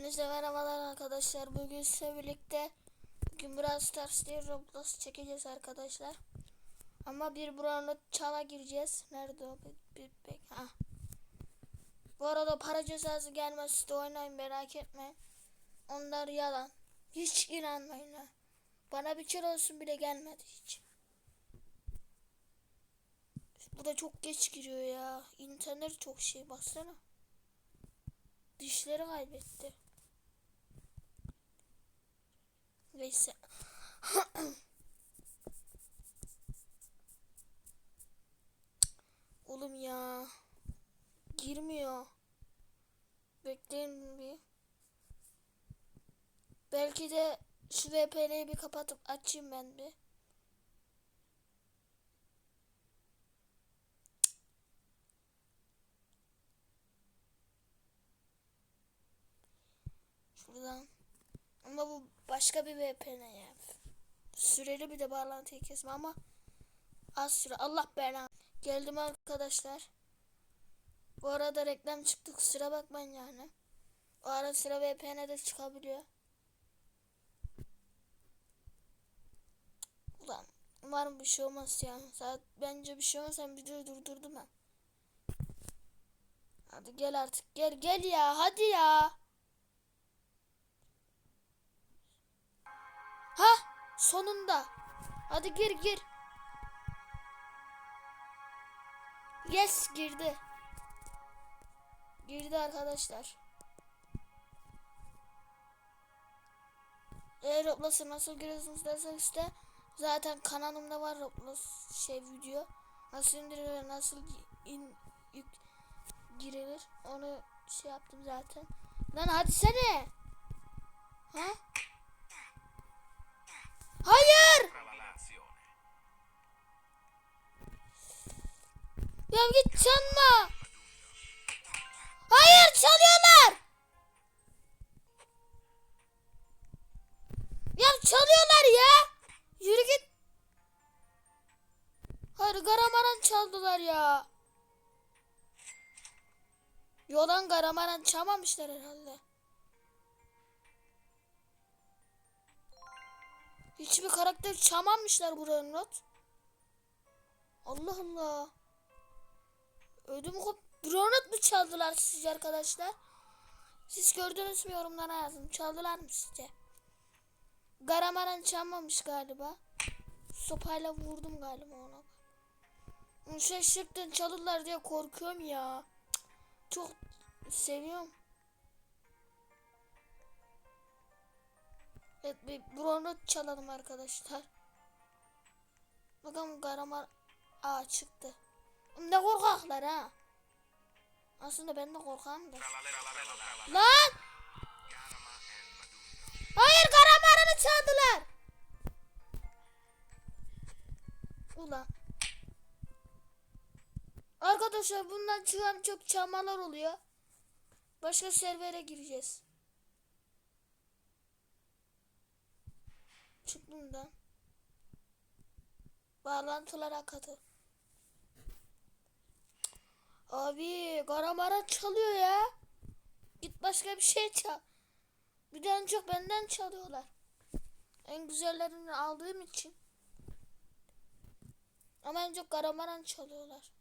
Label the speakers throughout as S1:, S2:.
S1: Hepinize merhabalar arkadaşlar. Bugün sizinle birlikte bugün biraz Stars diye Roblox çekeceğiz arkadaşlar. Ama bir buranın çala gireceğiz. Nerede o? Bir, bir, bir, ha. Bu arada para cezası gelmez de oynayın merak etme. Onlar yalan. Hiç inanmayın ha. Bana bir kere olsun bile gelmedi hiç. Bu da çok geç giriyor ya. İnternet çok şey baksana. Dişleri kaybetti. Neyse. Oğlum ya. Girmiyor. Bekleyin bir. Belki de şu VPN'yi bir kapatıp açayım ben bir. Şuradan. Ama bu başka bir VPN yani. Süreli bir de bağlantıyı kesme ama az süre. Allah belanı. Geldim arkadaşlar. Bu arada reklam çıktı kusura bakmayın yani. O ara sıra VPN'de çıkabiliyor. Ulan umarım bir şey olmaz ya. Saat bence bir şey olmaz sen videoyu durdurdum ben. Hadi gel artık gel gel ya hadi ya. Ha sonunda. Hadi gir gir. Yes girdi. Girdi arkadaşlar. Eğer Roblox'a nasıl giriyorsunuz derseniz de zaten kanalımda var Roblox şey video. Nasıl indirilir, nasıl in, yük, girilir onu şey yaptım zaten. Lan hadi sene. Ha? Ya git çalma. Hayır çalıyorlar. Ya çalıyorlar ya. Yürü git. Hayır garamaran çaldılar ya. Yolan garamaran çalmamışlar herhalde. Hiçbir karakter çalmamışlar buranın not. Allah Allah. Ödüm kop. Donut mu çaldılar sizce arkadaşlar? Siz gördünüz mü yorumlara yazın. Çaldılar mı sizce? Garamaran çalmamış galiba. Sopayla vurdum galiba ona. Şaşırttın çalırlar diye korkuyorum ya. Çok seviyorum. Evet bir Bronut çalalım arkadaşlar. Bakalım Garamar... Aa çıktı. Ne korkaklar ha. Aslında ben de korkağım da. Lan! Hayır Garamar'ını çaldılar. Ulan. Arkadaşlar bundan çıkan çok çalmalar oluyor. Başka servere gireceğiz. Çık bundan. Bağlantılara katıl. Abi Garamara çalıyor ya. Git başka bir şey çal. Bir de çok benden çalıyorlar. En güzellerini aldığım için. Ama en çok Garamaran çalıyorlar.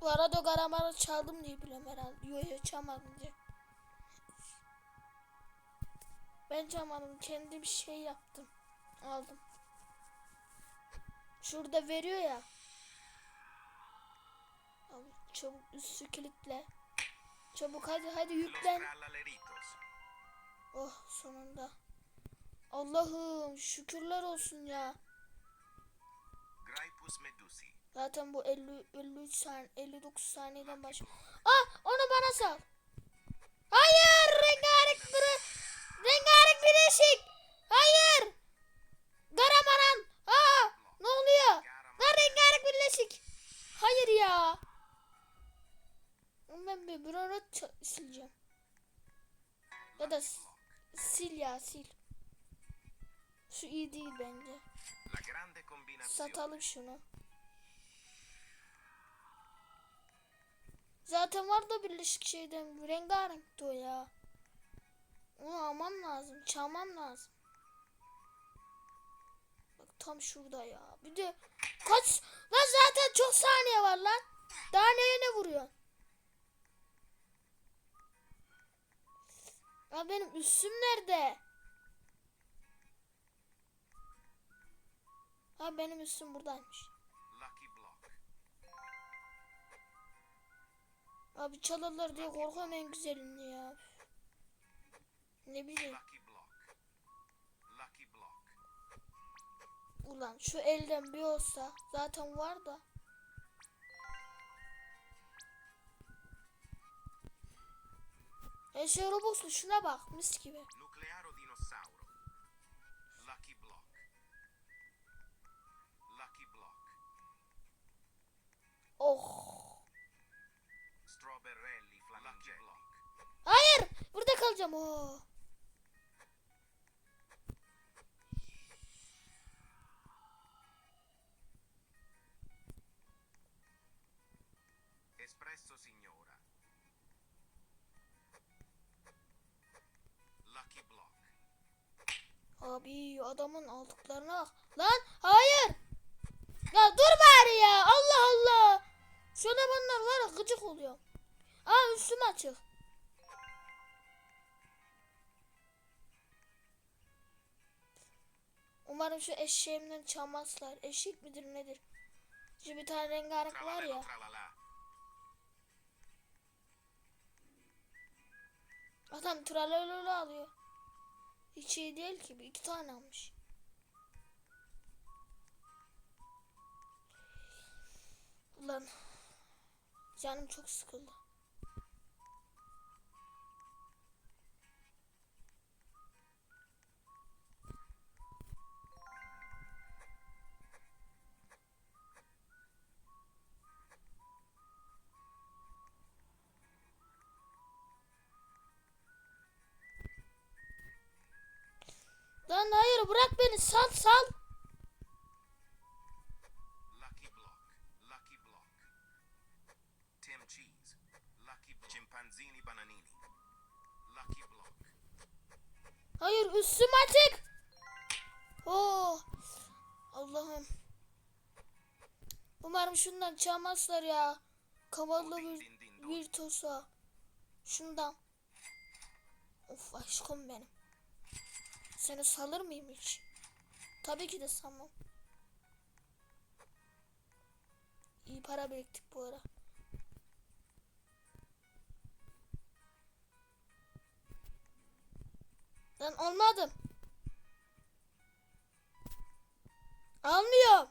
S1: Bu arada Garamaran çaldım diye biliyorum herhalde. Yo yo çalmadım diye. Ben çalmadım. Kendi bir şey yaptım. Aldım. Şurada veriyor ya. Abi çabuk üstü kilitle. Çabuk hadi hadi yüklen. Oh sonunda. Allah'ım şükürler olsun ya. Zaten bu 50 53 saniye 59 saniyeden baş. Ah onu bana sal. Hayır rengarenk bir rengarenk birleşik. Hayır. Buranı ç- sileceğim. Ya da sil ya sil. Şu iyi değil bence. Satalım şunu. Zaten var da birleşik şeyden. Rengarenkti o ya. Onu almam lazım. Çalmam lazım. Bak tam şurada ya. Bir de kaç... Lan zaten çok saniye var lan. Daha neye ne vuruyor? Ya benim üstüm nerede? Ha benim üstüm buradaymış. Abi çalarlar diye korkuyorum en güzelini ya. Ne bileyim. Ulan şu elden bir olsa zaten var da. Eşe Robux'lu şuna bak mis gibi.
S2: Nuclearo dinosauro. Lucky block. Lucky block.
S1: Oh.
S2: Strawberrelli flamingelli. block.
S1: Hayır burada kalacağım. Oh.
S2: Espresso signora.
S1: Abi adamın aldıklarına. Lan hayır. Ya dur bari ya. Allah Allah. Şu adamlar var ya gıcık oluyor. Aa üstüm açık. Umarım şu eşeğimden çalmazlar. Eşek midir nedir? Şu bir tane rengarenk var ya. Adam tralalolu alıyor. Hiç iyi değil ki. İki tane almış. Ulan. Canım çok sıkıldı. Sal sal.
S2: Lucky block. Lucky block. Tim cheese. Lucky block. Chimpanzini bananini. Lucky block.
S1: Hayır üstüm açık. Oh. Allah'ım. Umarım şundan çalmazlar ya. Kavallı bir, bir tosa. Şundan. Of aşkım benim. Seni salır mıyım hiç? Tabii ki de sanmam. İyi para biriktik bu ara. Ben almadım. Almıyorum.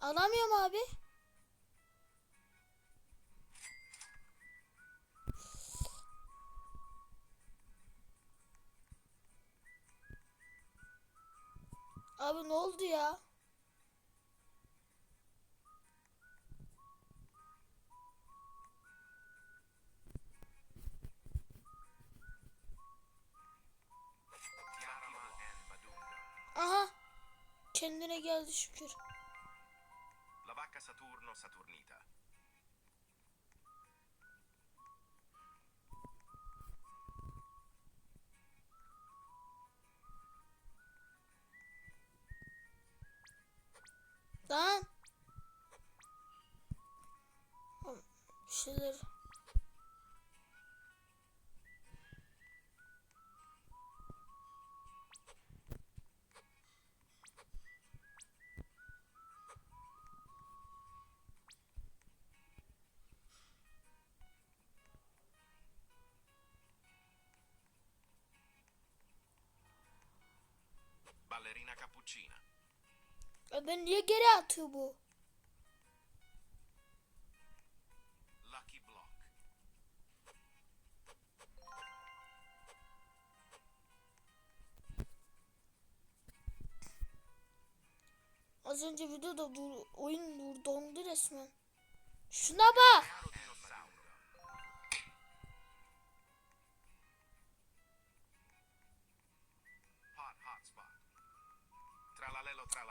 S1: Alamıyorum abi. Abi ne oldu ya? Aha. Kendine geldi şükür.
S2: La vacca Saturno Saturnita.
S1: Şeyler.
S2: Ballerina cappuccina.
S1: Ya ben niye geri atıyor bu? Az önce videoda dur, oyun dur, dondu resmen. Şuna bak.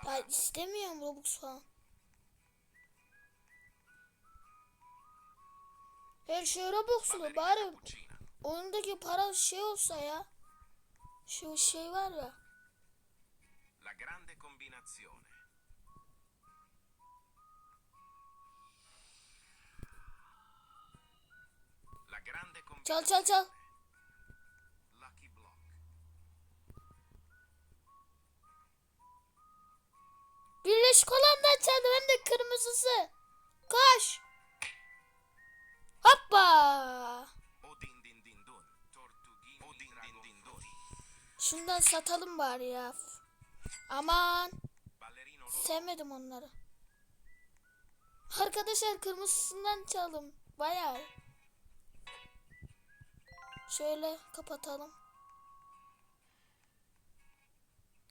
S1: Ben istemiyorum Robux falan. Her şey Robux'lu bari oyundaki para şey olsa ya. Şu şey var ya.
S2: La grande combinazione.
S1: Çal çal çal. Birleşik olandan çaldım hem de kırmızısı. Koş. Hoppa. Şundan satalım bari ya. Aman. Sevmedim onları. Arkadaşlar kırmızısından çaldım. Bayağı. Şöyle kapatalım.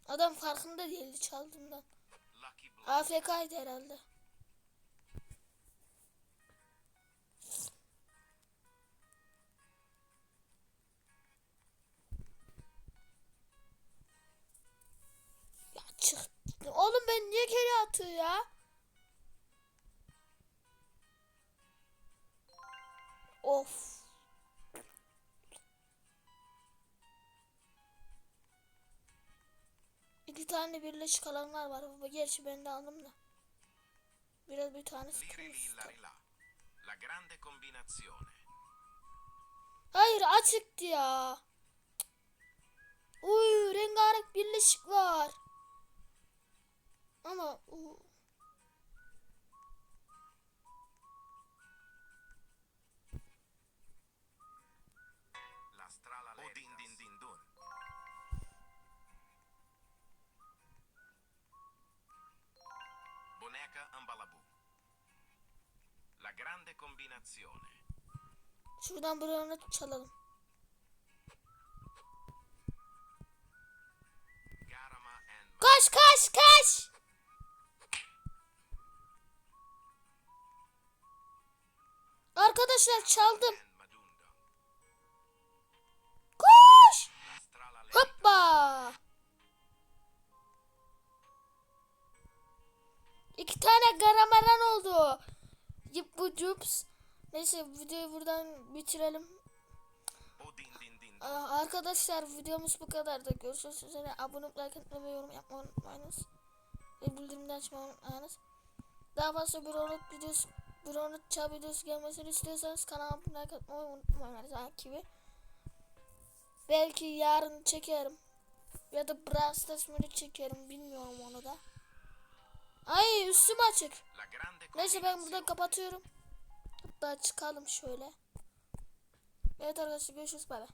S1: Adam farkında değildi çaldığımdan. AFK'ydı herhalde. Ya çık. Oğlum ben niye geri atıyor ya? Of. Tane birleşik alanlar var. Gerçi ben de aldım da. Biraz bir
S2: combinazione.
S1: Hayır açıktı ya. Uy rengarenk birleşik var. Ama u-
S2: grande combinazione.
S1: şuradan buranı çalalım. Kaç kaç kaç. Arkadaşlar çaldım. Koş. Hoppa. İki tane garamaran oldu. Yip bu cups. Neyse videoyu buradan bitirelim. Arkadaşlar videomuz bu kadardı. Görüşürüz üzere. Abone olup like atmayı ve yorum yapmayı unutmayınız. Ve bildirimleri açmayı unutmayınız. Daha fazla bir onut videosu bir onut çağ videosu gelmesini istiyorsanız kanalıma like atmayı unutmayın. Takibi. Belki yarın çekerim. Ya da Brawl Stars çekerim. Bilmiyorum onu da. Ay üstüm açık. Neyse ben burada kapatıyorum. Hatta çıkalım şöyle. Evet arkadaşlar görüşürüz bay bay.